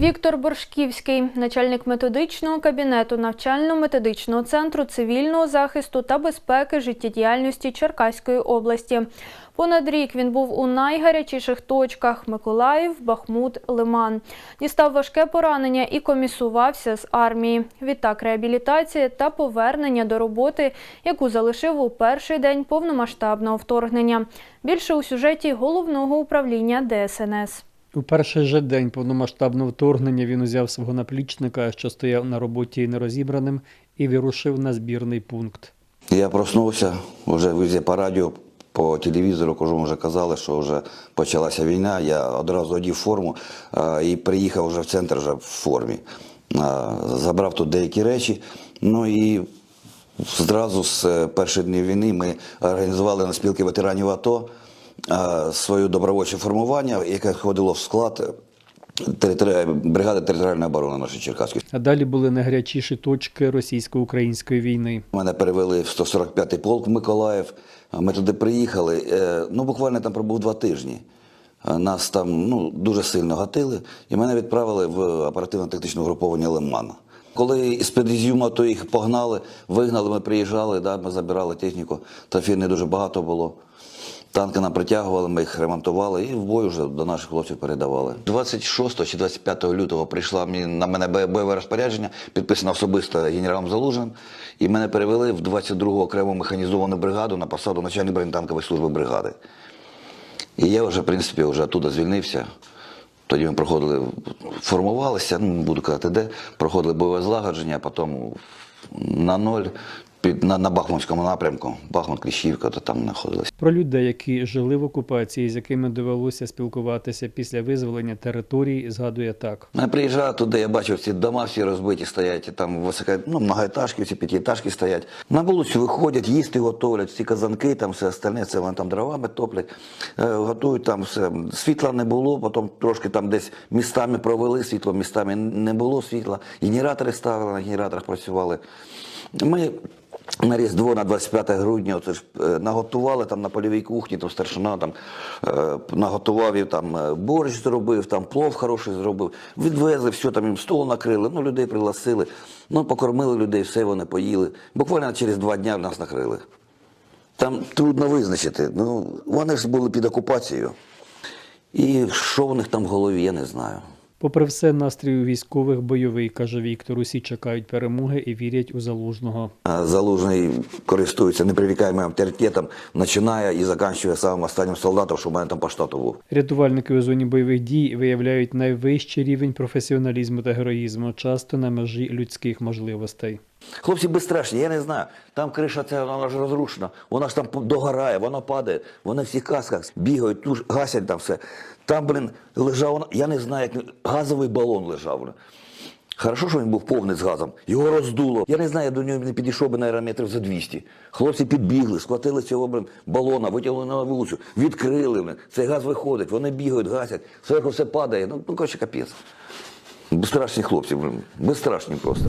Віктор Боршківський, начальник методичного кабінету навчально-методичного центру цивільного захисту та безпеки життєдіяльності Черкаської області. Понад рік він був у найгарячіших точках Миколаїв, Бахмут, Лиман. Дістав важке поранення і комісувався з армії. Відтак реабілітація та повернення до роботи, яку залишив у перший день повномасштабного вторгнення. Більше у сюжеті головного управління ДСНС. У перший же день повномасштабного вторгнення він узяв свого наплічника, що стояв на роботі нерозібраним, і вирушив на збірний пункт. Я проснувся вже по радіо, по телевізору, кажу, вже казали, що вже почалася війна. Я одразу одів форму і приїхав вже в центр вже в формі. Забрав тут деякі речі. Ну і зразу з е, перших днів війни ми організували на спілки ветеранів АТО своє добровольче формування, яке входило в склад бригади територіальної оборони нашої Черкаської. А далі були найгарячіші точки російсько-української війни. Мене перевели в 145-й полк Миколаїв. Ми туди приїхали. Е, Ну, буквально там пробув два тижні. Е, Нас там ну, дуже сильно гатили, і мене відправили в оперативно-тактичне угруповання Лимана. Коли з-під Ізюма то їх погнали, вигнали, ми приїжджали, да, ми забирали техніку. Трофій не дуже багато було. Танки нам притягували, ми їх ремонтували і в бой вже до наших хлопців передавали. 26 чи 25 лютого прийшла на мене бойове розпорядження, підписано особисто генералом Залужним, і мене перевели в 22-гу окрему механізовану бригаду на посаду начальника бронетанкової служби бригади. І я вже, в принципі, вже оттуда звільнився. Тоді ми проходили, формувалися, ну, не буду казати де, проходили бойове злагодження, а потім на ноль під, на, на Бахмутському напрямку, Бахмут, Кліщівка, то там знаходилися. Про людей, які жили в окупації, з якими довелося спілкуватися після визволення територій, згадує так. Я приїжджав туди, я бачив ці дома всі розбиті стоять, і там висока, ну, многоетажки, ці п'ятиэтажки стоять. На вулицю виходять, їсти готовлять, ці казанки, там все остальне, це вони там дровами топлять, е, готують там все. Світла не було, потім трошки там десь містами провели світло, містами не було світла. Генератори ставили, на генераторах працювали. Ми на Різдво, на 25 грудня, оце ж е, наготували там на польовій кухні, там старшина там е, наготував і там е, борщ зробив, там плов хороший зробив. Відвезли, все там їм стол накрили, ну людей пригласили, ну покормили людей, все вони поїли. Буквально через два дня нас накрили. Там трудно визначити. Ну, вони ж були під окупацією. І що в них там в голові, я не знаю. Попри все, настрій у військових бойовий, каже Віктор. Усі чекають перемоги і вірять у залужного. Залужний користується непривікаємим авторитетом, починає і закінчує самим останнім солдатом, що в мене там по штату був. Рятувальники у зоні бойових дій виявляють найвищий рівень професіоналізму та героїзму, часто на межі людських можливостей. Хлопці безстрашні, я не знаю. Там криша ця вона ж розрушена, вона ж там догорає, вона падає, вони в всіх касках бігають, туж гасять там все. Там, блін, лежав, я не знаю, як газовий балон лежав. Хорошо, що він був повний з газом, його роздуло. Я не знаю, я до нього не підійшов би на аерометрів за 200. Хлопці підбігли, схватили цього блін, балона, витягнули на вулицю, відкрили. Блін. Цей газ виходить, вони бігають, гасять, зверху все падає. Ну, ну коротше, капець. Безстрашні хлопці, блін, безстрашні просто.